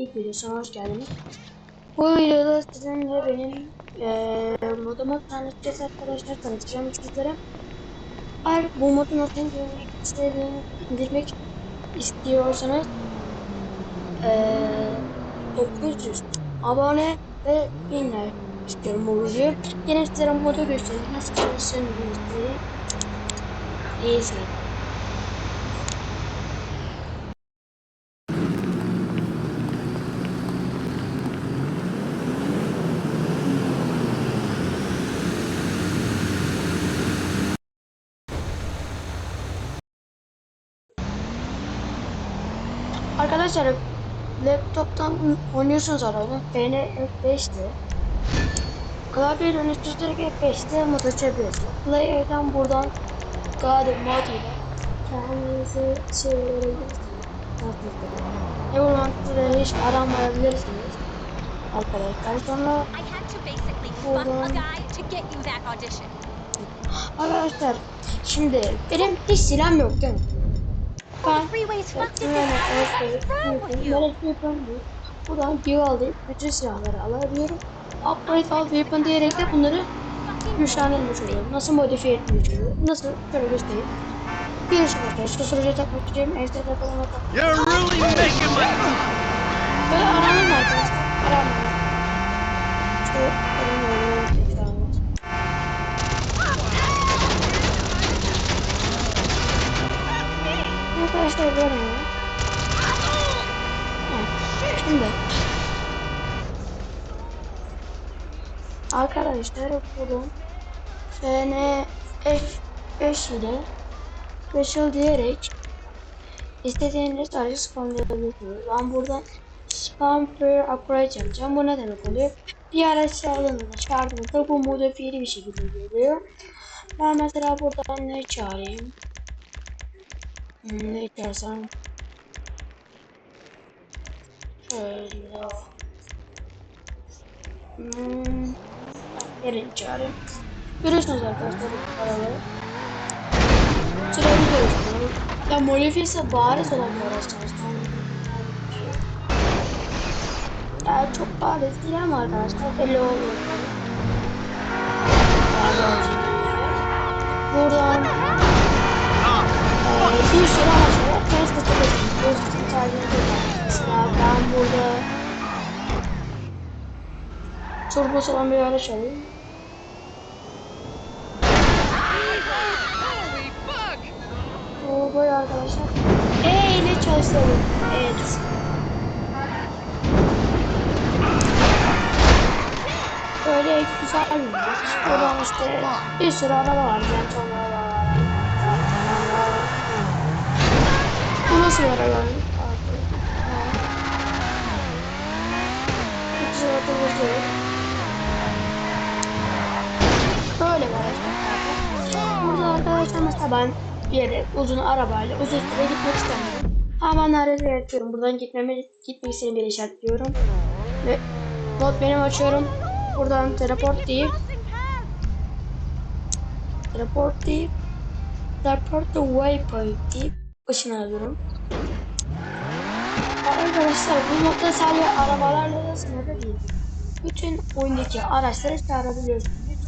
İlk videosuna hoş geldiniz. Bu videoda sizinle benim eee modumu tanıtacağız arkadaşlar. Tanıtacağım sizlere. Eğer bu modu nasıl indirmek istediğini istiyorsanız eee 900 abone ve 1000 like istiyorum bu videoyu. Yine sizlere modu göstereyim. Nasıl çalıştığını göstereyim. İyi seyredin. Arkadaşlar laptoptan oynuyorsunuz arada. FN F5'ti. Klavye dönüştürerek F5'te mod açabiliyorsunuz. Player'den buradan God mod ile şey. Nasıl istedim. Ne bulmakta hiç aramayabilirsiniz. Arkadaşlar sonra audition. arkadaşlar şimdi benim hiç silahım yok değil mi? You? Buradan give alayım. Bütün silahları alabiliyorum. Upgrade all weapon diyerek de bunları güçlendirmiş oluyorum. Nasıl modifiye etmiş oluyorum. Nasıl? Şöyle göstereyim. Bir şey arkadaşlar. Susturucuya takmak için evde takılana tak. You're really making my Böyle aranın arkadaşlar. Aranın. İşte Böyle mi? Evet, Şimdi Arkadaşlar buradan FN F5 ile special diyerek istediğiniz aracı spamlayabilirsiniz. Ben buradan spam per upgrade yapacağım. Bu ne demek oluyor? Araç çağırdığınızda çağırdığınızda bu modifiyeli bir şekilde geliyor. Ben mesela buradan ne çağırayım? Ne çağırsam? Şöyle. Hmm. Yerini çağırayım. Görüyorsunuz arkadaşlar bu paraları. Sürebiliyoruz bunu. Ya modifiye ise bariz olan bir araç çalıştan. Ya çok bariz değil ama arkadaşlar belli oluyor. Buradan bir sürü araç var. Edebilirsiniz. Bu sizin tercihiniz. Mesela ben burada turbo olan bir araç alayım. O böyle arkadaşlar. E ile çalıştıralım. Evet. Böyle güzel bir maç. Buradan işte bir sürü araba var. Zentonlar var. Bu nasıl bir araba? Güzel yok. Böyle var. Burada arkadaşlar mesela ben bir yere uzun arabayla uzun süre gitmek istemiyorum. Hemen aracı yaratıyorum. Buradan gitmemi, gitmek istediğim bir işaretliyorum. Ve not benim açıyorum. Buradan teleport deyip teleport deyip teleport the waypoint deyip ışını alıyorum. Arkadaşlar bu modda sadece arabalarla da sınırlı değil. Bütün oyundaki araçları çağırabiliyorsunuz.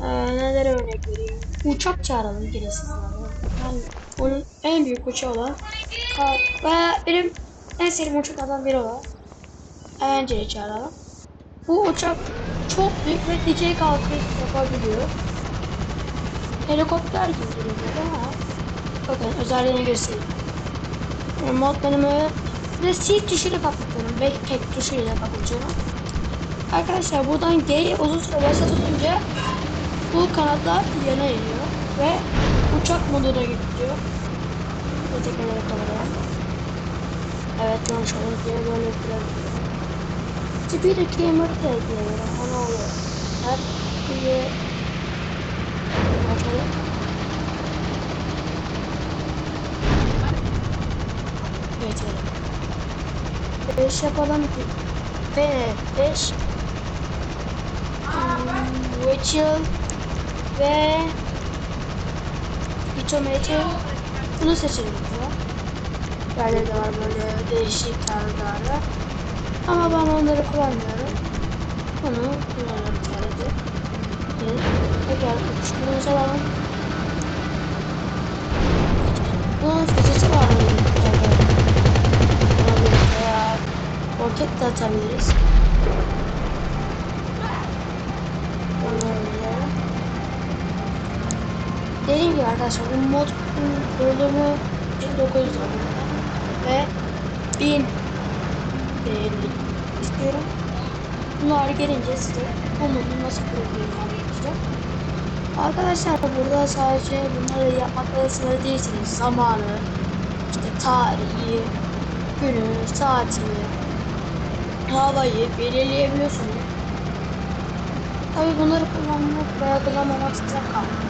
Ee, neler örnek vereyim? Uçak gereksizlerden. Yani onun en büyük uçağı olan ve benim en sevdiğim uçaklardan biri olan Avenger'i çağıralım. Bu uçak çok büyük ve dikey kalkış yapabiliyor. Helikopter gibi duruyor ama bakın özelliğini göstereyim. Yani mod menümü ve seat tuşuyla kapatıyorum. Backpack tuşuyla kapatıyorum. Arkadaşlar buradan G uzun süre başa tutunca bu kanatlar yana iniyor ve uçak moduna gidiyor. Ve tekrar kameraya. Evet konuşalım diye böyle yapıyorum. Tipi de gamer de ekliyorum. O ne oluyor? Her bir bakalım. Evet evet. 5 yapalım. Ve 5 Rachel ve Itomeç'i bunu seçelim ya. Yerleri de var böyle değişik tarzlarda. Ama ben onları kullanmıyorum. Bunu kullanıyorum sadece. Evet. Tekrar uçuşturumuzu alalım. Atabiliriz. Dediğim gibi arkadaşlar bu mod bölümü 1900 olmalı ve 1000 değerli istiyorum. Bunlar gelince size bu modu nasıl kurulduğunu anlatacağım. Arkadaşlar burada sadece bunları yapmakla sınırlı değilsiniz. Zamanı, işte tarihi, günü, saatini, havayı belirleyebiliyorsunuz. Tabi bunları kullanmak veya kullanmamak size kalmış.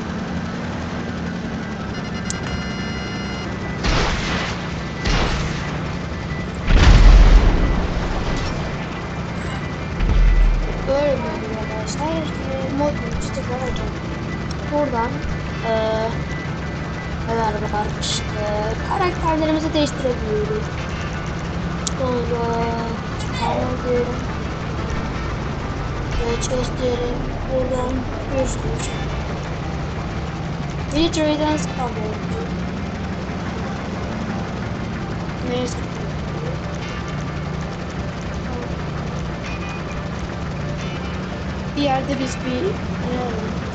Böyle bir arkadaşlar. İşte mod yönetici tekrar. Buradan eee neler var işte karakterlerimizi değiştirebiliyoruz. Sonra çıkarma diyelim. Ve çalıştıralım. Buradan sürü şey. Military'den sıkalım. Neyse. Bir yerde biz bir ne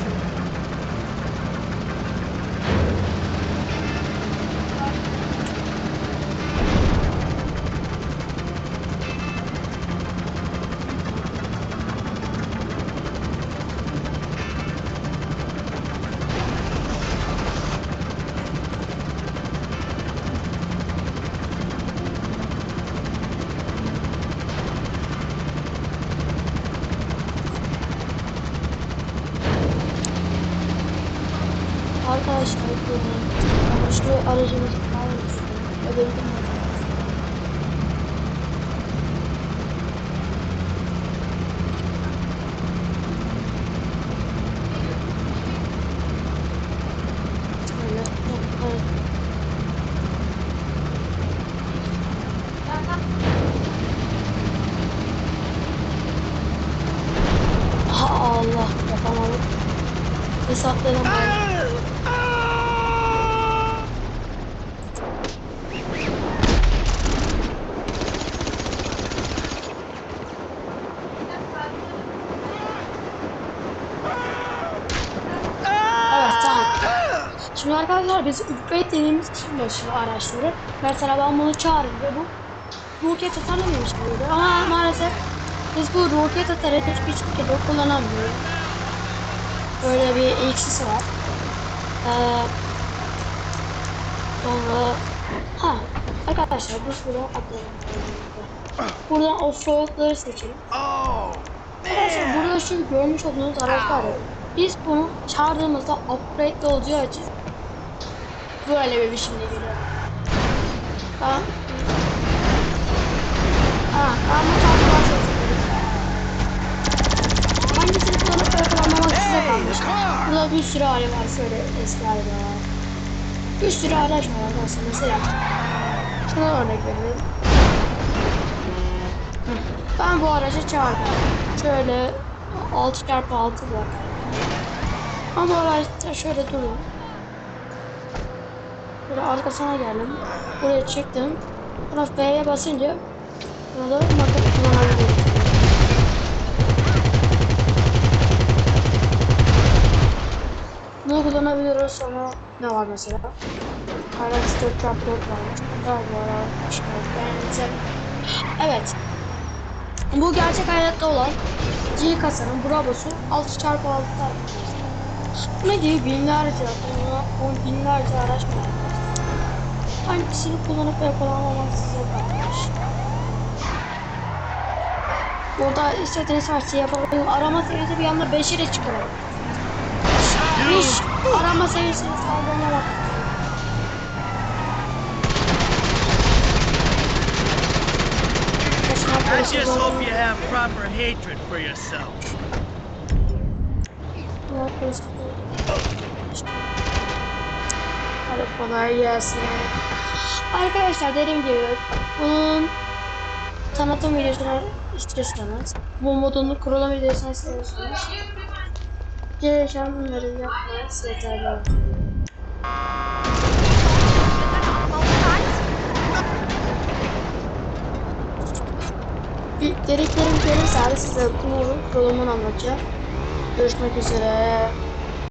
Arkadaşlar görün. Ama şu aracımız Ödedim mi? Allah yapamadım. Hesaplayamadım. Evet Şimdi arkadaşlar biz upgrade dediğimiz için başlı araçları. Mesela ben bunu çağırdım ve bu roket atamıyormuş gibi. Ama maalesef biz bu roket atarı hiçbir şekilde kullanamıyoruz. Böyle bir eksisi var. Ee, sonra ha arkadaşlar biz buradan atlayalım. Buradan offroadları seçelim. Arkadaşlar burada şu görmüş olduğunuz araçlar var. Biz bunu çağırdığımızda upgrade olacağı için böyle bir biçimde geliyor. Tamam. Ha, ben bu tarz bahsediyorum. Hangisini kullanıp yakalanmamak size kalmış. Burada bir sürü hali var. Şöyle eski hali var. Bir sürü araç var arkadaşlar. Mesela şuna örnek verelim. Ben bu aracı çağırdım. Şöyle 6x6 var. Ama bu araçta şöyle durun. Böyle arkasına geldim. Buraya çıktım. Buna F'ye basınca burada maket kullanabilirim. Bunu kullanabiliyoruz sonra ne var mesela? Trap 4 varmış. Galiba var. İşte ben Evet. Bu gerçek hayatta olan G kasanın Brabus'u 6x6'lar. Ne gibi binlerce, on, binlerce araç var. Hangisini kullanıp yakalanmamak size kalmış. Burada istediğiniz her şeyi yapabilirim. Arama seviyesi bir anda 5'e de çıkarım. Hiç arama seviyesini sağlamamak. I just hope you have proper hatred for yourself. Hadi kolay gelsin. Arkadaşlar dediğim gibi bunun tanıtım videosunu istiyorsanız, bu modun kurulum videosunu istiyorsanız gereken bunları yapmanız yeterli olur. Dediklerim gelirse abi size bu modun kurulumunu anlatacağım. Görüşmek üzere.